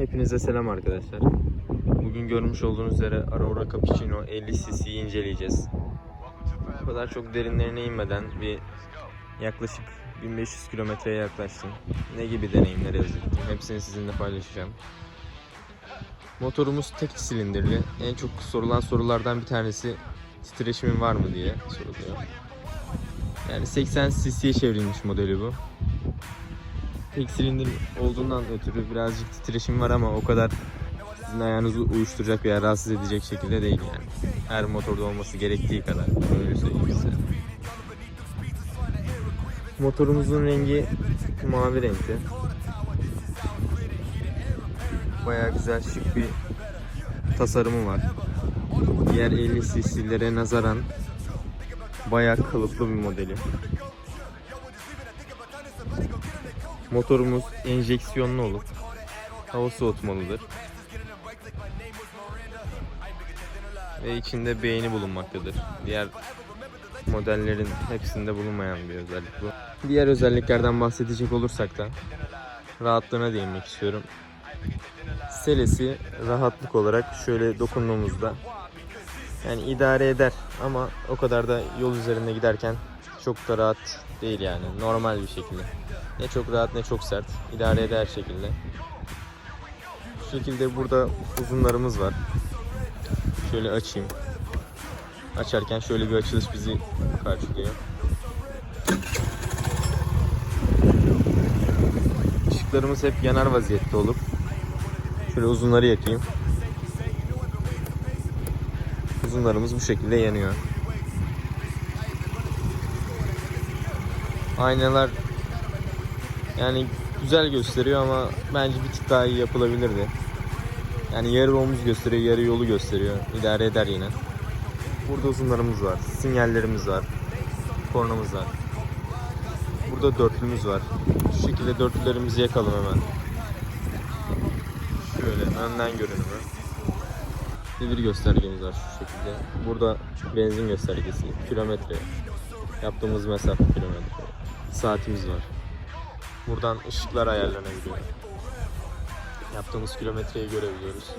Hepinize selam arkadaşlar. Bugün görmüş olduğunuz üzere Aurora Cappuccino 50 cc'yi inceleyeceğiz. O kadar çok derinlerine inmeden bir yaklaşık 1500 kilometreye yaklaştım. Ne gibi deneyimler ettim hepsini sizinle paylaşacağım. Motorumuz tek silindirli. En çok sorulan sorulardan bir tanesi titreşimin var mı diye soruluyor. Yani 80 cc'ye çevrilmiş modeli bu. Tek silindir olduğundan ötürü birazcık titreşim var ama o kadar sizin ayağınızı uyuşturacak veya rahatsız edecek şekilde değil yani. Her motorda olması gerektiği kadar. Öyle. Motorumuzun rengi mavi renkte. Baya güzel şık bir tasarımı var. Diğer 50 cc'lere nazaran baya kalıplı bir modeli. Motorumuz enjeksiyonlu olup hava soğutmalıdır. Ve içinde beğeni bulunmaktadır. Diğer modellerin hepsinde bulunmayan bir özellik bu. Diğer özelliklerden bahsedecek olursak da rahatlığına değinmek istiyorum. Selesi rahatlık olarak şöyle dokunduğumuzda yani idare eder ama o kadar da yol üzerinde giderken çok da rahat değil yani normal bir şekilde. Ne çok rahat ne çok sert. İdare eder şekilde. Bu şekilde burada uzunlarımız var. Şöyle açayım. Açarken şöyle bir açılış bizi karşılıyor. Işıklarımız hep yanar vaziyette olup şöyle uzunları yakayım. Uzunlarımız bu şekilde yanıyor. Aynalar yani güzel gösteriyor ama bence bir tık daha iyi yapılabilirdi. Yani yarı omuz gösteriyor, yarı yolu gösteriyor. İdare eder yine. Burada uzunlarımız var, sinyallerimiz var, kornamız var. Burada dörtlümüz var. Şu şekilde dörtlülerimizi yakalım hemen. Şöyle önden görünümü. Bir göstergemiz var şu şekilde. Burada benzin göstergesi, kilometre, yaptığımız mesafe kilometre, saatimiz var. Buradan ışıklar ayarlanabiliyor. Yaptığımız kilometreyi görebiliyoruz.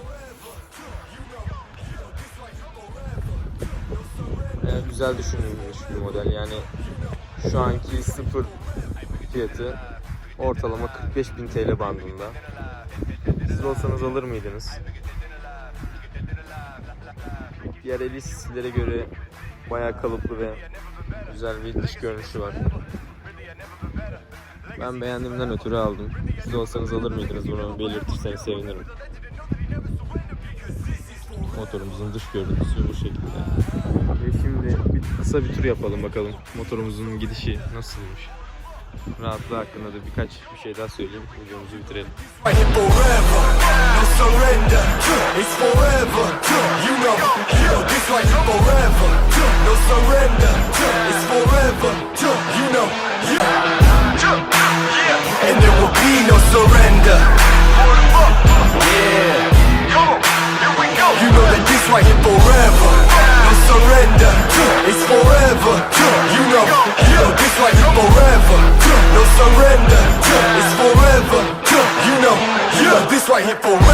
Ee, güzel düşünülmüş bir model. Yani şu anki sıfır fiyatı ortalama 45.000 TL bandında. Siz olsanız alır mıydınız? Diğer 50 cc'lere göre bayağı kalıplı ve güzel bir dış görünüşü var. Ben beğendiğimden ötürü aldım. Siz olsanız alır mıydınız bunu belirtirseniz sevinirim. Motorumuzun dış görüntüsü bu şekilde. Ve şimdi bir kısa bir tur yapalım bakalım motorumuzun gidişi nasılmış. Rahatlığı hakkında da birkaç bir şey daha söyleyeyim. Videomuzu bitirelim. Fighting forever. It's forever, you know. Surrender. It's forever, you know. And there will be no surrender. Yeah. You know that this right here forever, no surrender. It's forever, you know. Yo, this right here forever, no surrender. It's forever, you know. Yeah, this right here forever.